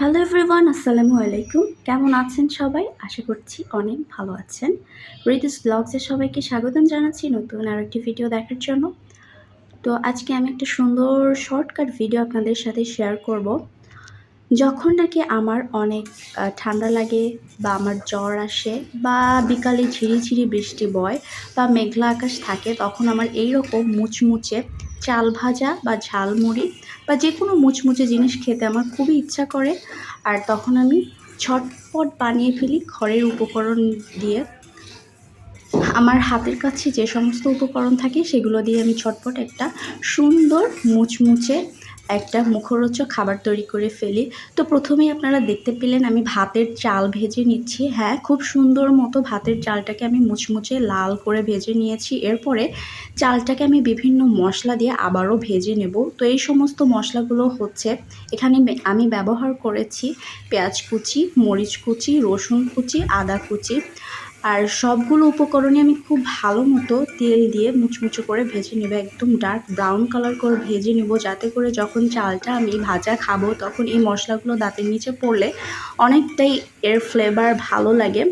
Hello everyone আসসালামু আলাইকুম। কেমন আছেন সবাই? আশা করছি অনেক ভালো আছেন। রিদিস ব্লগসে সবাইকে স্বাগতম জানাচ্ছি নতুন আর একটি ভিডিও দেখার জন্য। তো আজকে আমি একটা সুন্দর শর্টকাট ভিডিও আপনাদের সাথে শেয়ার করব। যখন নাকি আমার অনেক ঠান্ডা লাগে বা আমার জ্বর আসে বা বিকালে ঝিরিঝিরি বৃষ্টি বয় বা মেঘলা আকাশ থাকে, তখন আমার এই রকম মুচমুচে চাল ভাজা বা ঝালমুড়ি বা যে কোনো মুচমুচে জিনিস খেতে আমার খুবই ইচ্ছা করে। আর তখন আমি ছটপট বানিয়ে ফেলি ঘরের উপকরণ দিয়ে। আমার হাতের কাছে যে সমস্ত উপকরণ থাকে সেগুলো দিয়ে আমি ছটপট একটা সুন্দর মুচমুচে একটা মুখরোচক খাবার তৈরি করে ফেলি। তো প্রথমেই আপনারা দেখতে পেলেন আমি ভাতের চাল ভেজে নিচ্ছি। হ্যাঁ খুব সুন্দর মতো ভাতের চালটাকে আমি মুচমুচে লাল করে ভেজে নিয়েছি। এরপরে চালটাকে আমি বিভিন্ন মশলা দিয়ে আবারও ভেজে নেব। তো এই সমস্ত মশলাগুলো হচ্ছে, এখানে আমি ব্যবহার করেছি পেঁয়াজ কুচি, মরিচ কুচি, রসুন কুচি, আদা কুচি। আর সবগুলো উপকরণই আমি খুব ভালো মতো তেল দিয়ে মুচমুচো করে ভেজে নেব, একদম ডার্ক ব্রাউন কালার করে ভেজে নেব, যাতে করে যখন চালটা আমি ভাজা খাব তখন এই মশলাগুলো দাঁতের নিচে পড়লে অনেকটাই এর ফ্লেভার ভালো লাগে।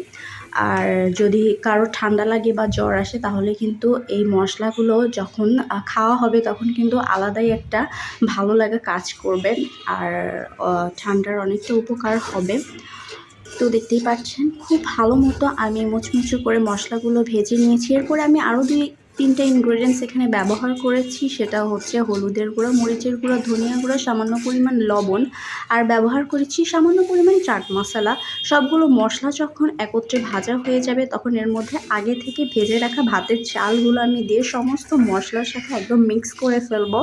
আর যদি কারও ঠান্ডা লাগে বা জ্বর আসে তাহলে কিন্তু এই মশলাগুলো যখন খাওয়া হবে তখন কিন্তু আলাদাই একটা ভালো লাগা কাজ করবে। আর ঠান্ডার অনেকটা উপকার হবে। তো দেখতেই পাচ্ছেন, খুব ভালো মতো আমি মুচমুচো করে মশলাগুলো ভেজে নিয়েছি। এরপরে আমি আরও দুই, তিনটা ইনগ্রেডিয়েন্টস এখানে ব্যবহার করেছি, সেটা হচ্ছে হলুদের গুঁড়ো, মরিচের গুঁড়ো, ধনিয়া গুঁড়ো, সামান্য পরিমাণ লবণ। আর ব্যবহার করেছি সামান্য পরিমাণ চাট মশলা। সবগুলো মশলা যখন একত্রে ভাজা হয়ে যাবে, তখন এর মধ্যে আগে থেকে ভেজে রাখা ভাতের চালগুলো আমি দিয়ে সমস্ত মশলার সাথে একদম মিক্স করে ফেলব।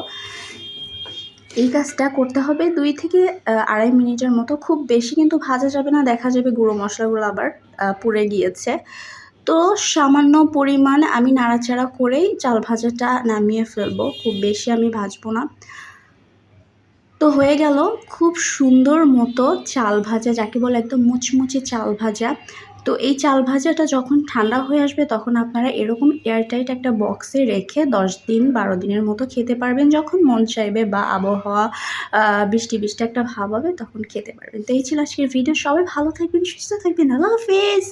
এই কাজটা করতে হবে দুই থেকে আড়াই মিনিটের মতো। খুব বেশি কিন্তু ভাজা যাবে না, দেখা যাবে গুঁড়ো মশলাগুলো আবার পুড়ে গিয়েছে। তো সামান্য পরিমাণ আমি নাড়াচাড়া করেই চাল ভাজাটা নামিয়ে ফেলব, খুব বেশি আমি ভাজবো না। তো হয়ে গেল, খুব সুন্দর মতো চাল ভাজা, যাকে বলে একদম মুচমুচে চাল ভাজা। তো এই চাল ভাজাটা যখন ঠান্ডা হয়ে আসবে তখন আপনারা এরকম এয়ারটাইট একটা বক্সে রেখে দশ দিন, বারো দিনের মতো খেতে পারবেন। যখন মন চাইবে বা আবহাওয়া বৃষ্টি বৃষ্টি একটা ভাব হবে তখন খেতে পারবেন। তো এই ছিল আজকের ভিডিও সবাই ভালো থাকবেন, সুস্থ থাকবেন। আল্লাহ হাফিজ!